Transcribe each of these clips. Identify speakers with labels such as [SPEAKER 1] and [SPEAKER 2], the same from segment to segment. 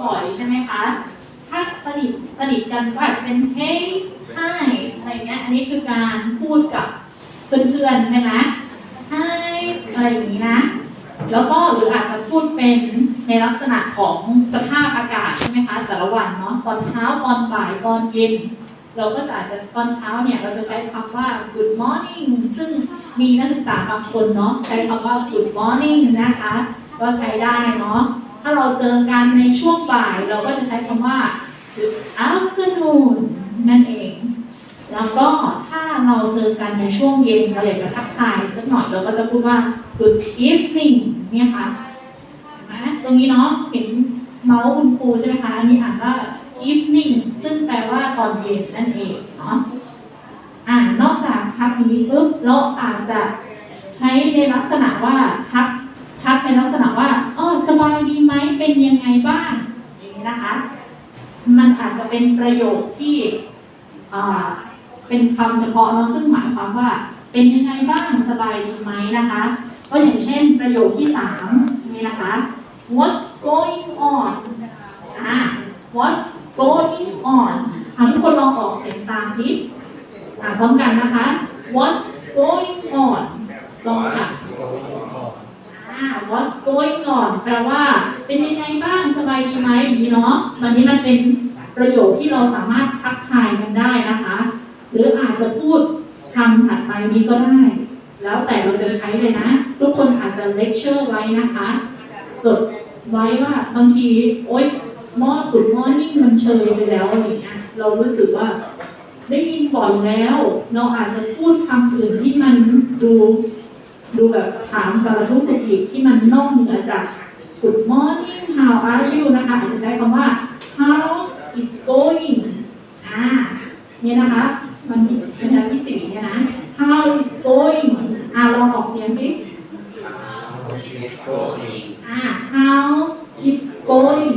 [SPEAKER 1] บ่อยใช่ไหมคะ ถ้าสนิทสนิทกันก็อาจจะเป็น hey hi อะไรเงี้ย อันนี้คือการพูดกับเพื่อนๆใช่ไหม hi อะไรอย่างนี้นะ แล้วก็หรืออาจจะพูดเป็นในลักษณะของสภาพอากาศใช่ไหมคะแต่ละวันเนาะ ตอนเช้า ตอนบ่าย ตอนเย็น เราก็จะอาจจะตอนเช้าเนี่ยเราจะใช้คำว่า good morning ซึ่งมีนักศึกษาบางคนเนาะใช้คำว่า good morning นะคะ ก็ใช้ได้เนาะ ถ้าเราเจอกันในช่วงบ่ายเราก็จะใช้คำว่า afternoon นั่นเอง แล้วก็ถ้าเราเจอกันในช่วงเย็นเราอยากจะทักทายสักหน่อยเราก็จะพูดว่า good evening เนี่ยค่ะนไหมตรงนี้เนาะเห็นเมาส์คุณครูใช่ไหมคะ อันนี้อ่านว่า evening ซึ่งแปลว่าตอนเย็นนั่นเองเนาะอ่านอกจากทักนี้ปุ๊บเราอาจจะใช้ในลักษณะว่าทักทักในลักษณะว่า บายดีไหมเป็นยังไงบ้างอย่างนี้นะคะ มันอาจจะเป็นประโยคที่เป็นคำเฉพาะเนาะซึ่งหมายความว่า เป็นยังไงบ้างสบายดีไหมนะคะ ก็อย่างเช่นประโยคที่สามนี่นะคะ what's going on อ่า what's going on อ่าทุกคนลองออกเสียงตามสิอ่าพร้อมกันนะคะ What's going on ลองค่ะ What's going on แปลว่า เป็นยังไงบ้าง สบายดีไหมอย่างนี้เนาะวันนี้มันเป็นประโยคที่เราสามารถทักทายกันได้นะคะ หรืออาจจะพูดคำถัดไปนี้ก็ได้ แล้วแต่เราจะใช้เลยนะ ทุกคนอาจจะเลคเชอร์ไว้นะคะ จดไว้ว่าบางที โอ๊ยมอดกุดมอนี่งมันเชยไปแล้วอะไรอย่างเงี้ย เรารู้สึกว่าได้ยินบ่อยแล้ว เราอาจจะพูดคำอื่นที่มันดู ดูแบบถามสารทุกข์สุขดิบที่มันนอกเหนือจาก Good morning how are you นะคะอาจจะใช้คำว่า how's is going อ่าเนี่ยนะคะ มันเป็นอันที่สี่เนี่ยนะ how is going อ่าลองออกเสียงสิอ่า how's is going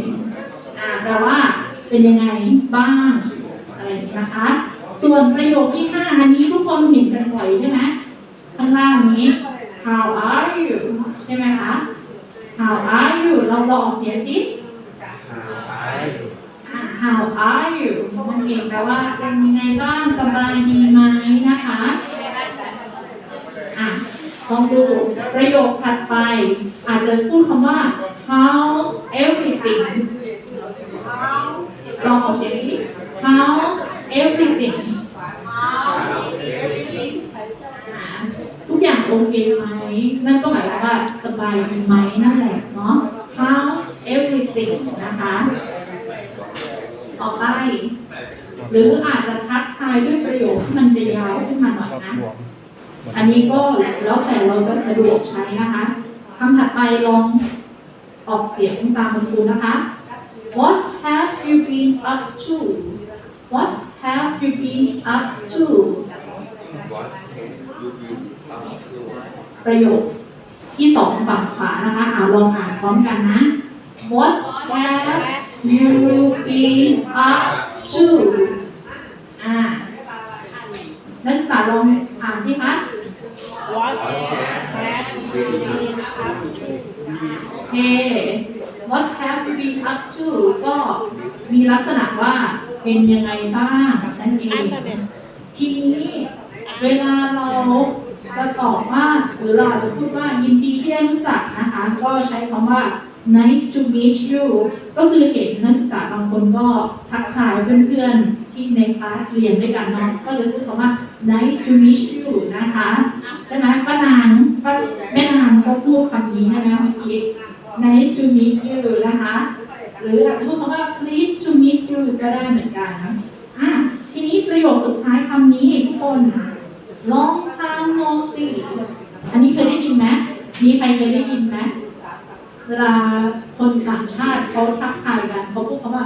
[SPEAKER 1] อ่าแปลว่าเป็นยังไงบ้างอะไรอย่างนี้นะคะ ส่วนประโยคที่ห้าอันนี้ทุกคนเห็นกันบ่อยใช่ไหมข้างล่างนี้ how are you ใช่ไหมคะ how are you เราลองออกเสียงสิ how are you นั่นเองแปลว่าเป็นยังไงบ้างสบายดีไหมนะคะอะลองดูประโยคถัดไป อาจจะพูดคำว่า how's everything ลองออกเสียงนี้ how's everything อ่าทุกอย่างโอเค ไหมนั่นก็หมายความว่าสบายดีไหมนั่นแหละเนาะ how's everything นะคะ ต่อไป หรืออาจจะทักทายด้วยประโยคที่มันจะยาวขึ้นมาหน่อยนะ อันนี้ก็แล้วแต่เราจะสะดวกใช้นะคะคำถัดไปลองออกเสียงตามคุณครูนะคะ What have you been up to What have you been up to ประโยคที่สองฝั่งขวานะคะอ่าลองอ่านพร้อมกันนะ What have you been up to อ่านักศึกษาลองอ่านสิคะ
[SPEAKER 2] What have you been up to?
[SPEAKER 1] เ What have you been up to ก็มีลักษณะว่าเป็นยังไงบ้างนั่นเอง ทีนี้เวลาเรา จะตอบว่าหรือเราอาจจะพูดว่ายินดีที่ได้รู้จักนะคะ ก็ใช้คำว่า nice to meet you ก็คือเห็นนักศึกษาบางคนก็ทักทายเพื่อนๆที่ในคลาสเรียนด้วยกันเนาะก็จะพูดคำว่า nice to meet you นะคะใช่ไหมป้านางป้าแม่นางก็พูดคำนี้ใช่ไหมเมื่อกี้ nice to meet you นะคะ หรืออาจจะพูดคำว่า please to meet you ก็ได้เหมือนกันนะอะทีนี้ประโยคสุดท้ายคำนี้ทุกคน long time no see อันนี้เคยได้ยินไหมมีใครเคยได้ยินไหมเวลาคนต่างชาติเขาทักทายกันเขาพูดคำว่า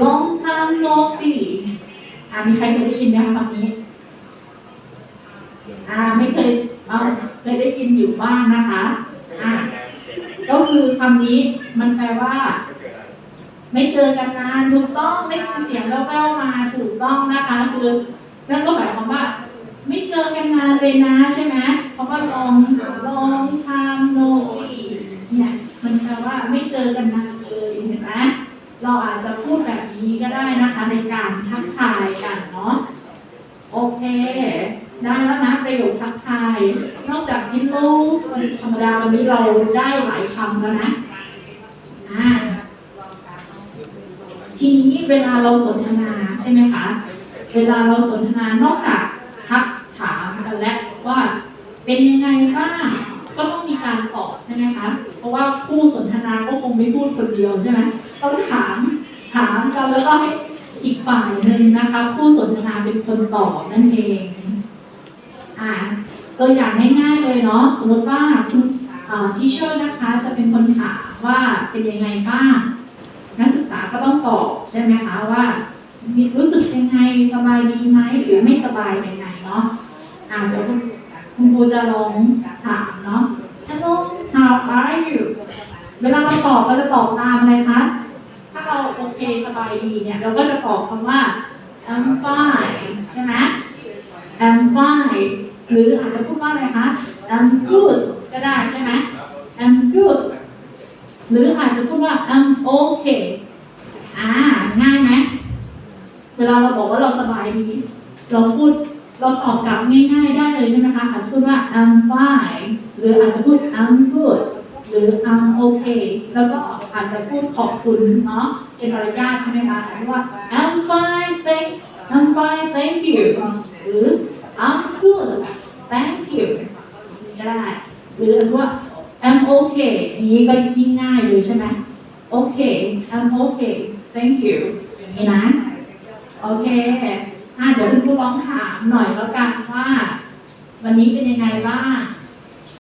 [SPEAKER 1] long time no see อะมีใครเคยได้ยินไหมคะคำนี้ อ่าไม่เคยเอาเคยได้ยินอยู่บ้างนะคะ อ่าก็คือคำนี้มันแปลว่า ไม่เจอกันนานถูกต้องได้ยินเสียงแว่วๆมาถูกต้องนะคะ คือนั่นก็หมายความว่า ไม่เจอกันนานเลยนะใช่ไหมเพราะว่าลองลองทำโนสีเนี่ยมันแปลว่าไม่เจอกันนานเลยเห็นไหมเราอาจจะพูดแบบนี้ก็ได้นะคะ ในการทักทายกันเนาะโอเค ได้แล้วนะประโยคทักทาย นอกจาก hello วันธรรมดาวันนี้เราได้หลายคำแล้วนะอ่าทีนี้เวลาเราสนทนาใช่ไหมคะ เวลาเราสนทนานอกจาก ถามกันแล้วว่าเป็นยังไงบ้างก็ต้องมีการตอบใช่ไหมคะ เพราะว่าผู้สนทนาก็คงไม่พูดคนเดียวใช่ไหมต้องถามถามกันแล้วก็ให้อีกฝ่ายหนึ่งนะคะ ผู้สนทนาเป็นคนตอบนั่นเองอ่าตัวอย่างง่ายๆเลยเนาะสมมติว่าคุณทีเชอร์นะคะจะเป็นคนถามว่าเป็นยังไงบ้างนักศึกษาก็ต้องตอบใช่ไหมคะว่ามีรู้สึกยังไงสบายดีไหมหรือไม่สบายยังไงเนาะ อ่าเดี๋ยวคุณคุณครูจะลองถามเนาะ Hello how are you เวลาเราตอบเราจะตอบตามอะไรคะ ถ้าเราโอเคสบายดีเนี่ย เราก็จะตอบคำว่า I'm fine ใช่ไหม I'm fine หรืออาจจะพูดว่าอะไรคะ I'm good ก็ได้ใช่ไหม I'm good หรืออาจจะพูดว่า I'm okay อ่าง่ายไหม เวลาเราบอกว่าเราสบายดี เราพูด เราตอบกลับง่ายๆได้เลยใช่ไหมคะอาจจะพูดว่า I'm fine หรืออาจจะพูด I'm good หรือ I'm okay แล้วก็อาจจะพูดขอบคุณเนาะเป็นมารยาทใช่ไหมคะอาจจะว่า I'm fine thank I'm fine thank you หรือ I'm good thank you ก็ได้หรืออาจจะว่า I'm okay อย่างนี้ก็ยิ่งง่ายเลยใช่ไหม Okay I'm okay thank you อย่างนี้นะโอ่าเดี๋ยวคุณครูลองถามหน่อยแล้วกันว่า วันนี้เป็นยังไงบ้าง